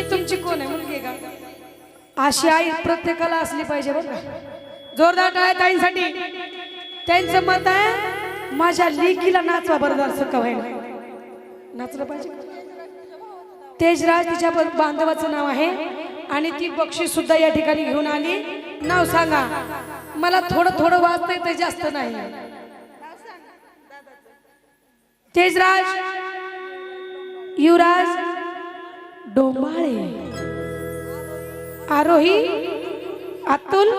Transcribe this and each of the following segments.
ही तुमची कोण आहे? मुलगी का? अशी आई प्रत्येकाला असली पाहिजे बघ जोरदार टाळ्या ताईंसाठी. त्यांचं मत आहे माझ्या लेकीला नाचवा बरोबर सका नाचलं पाहिजे तेजराज तिच्या बांधवाचं नाव आहे आणि ती बक्षीस सुद्धा या ठिकाणी घेऊन आली. नाव सांगा. मला थोडं थोडं वाचता येतं जास्त नाही. तेजराज युवराज डोंबाळे. आरोही अतुल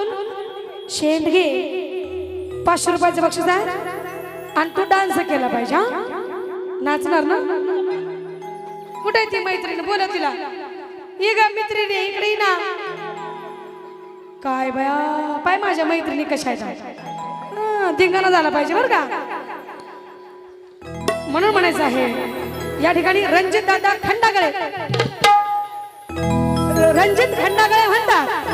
शेंडगे. पाचशे रुपयाचं बक्षीस आहे. आणि तू डान्स केला पाहिजे हा? नाचणार ना? कुठे आहे ती मैत्रीण? बोला तिला. ये ग मैत्रिणी इकडे ना. काय बया? पाय माझ्या मैत्रिणी कशा आहेत? धिंगाणा झाला पाहिजे बरं का? म्हणून म्हणायचं आहे या ठिकाणी रणजित दादा खंडागळे. रणजित खंडागळे म्हणतात.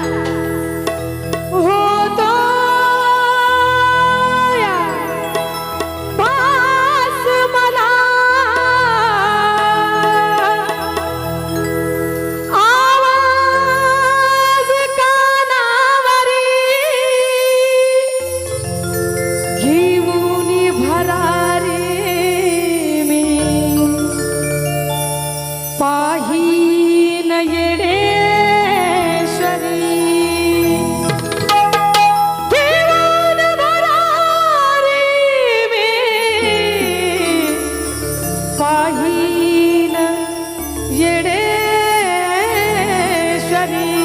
Maria.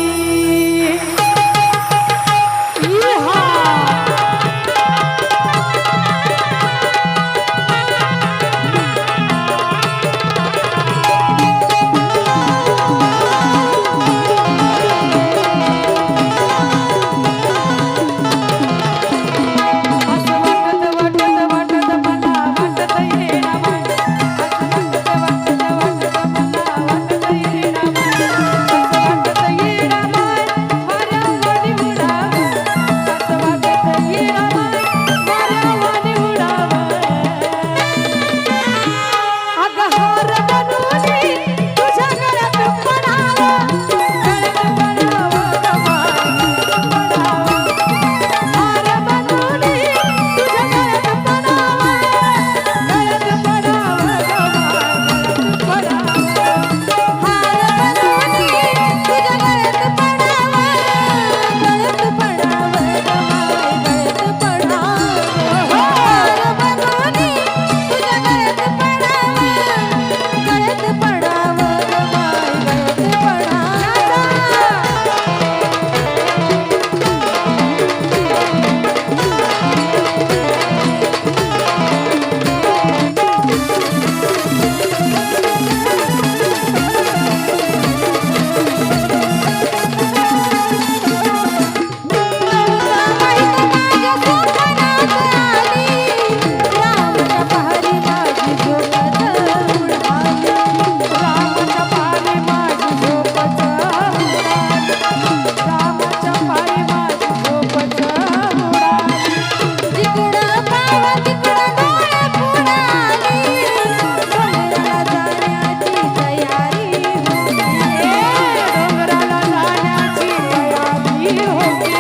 होगी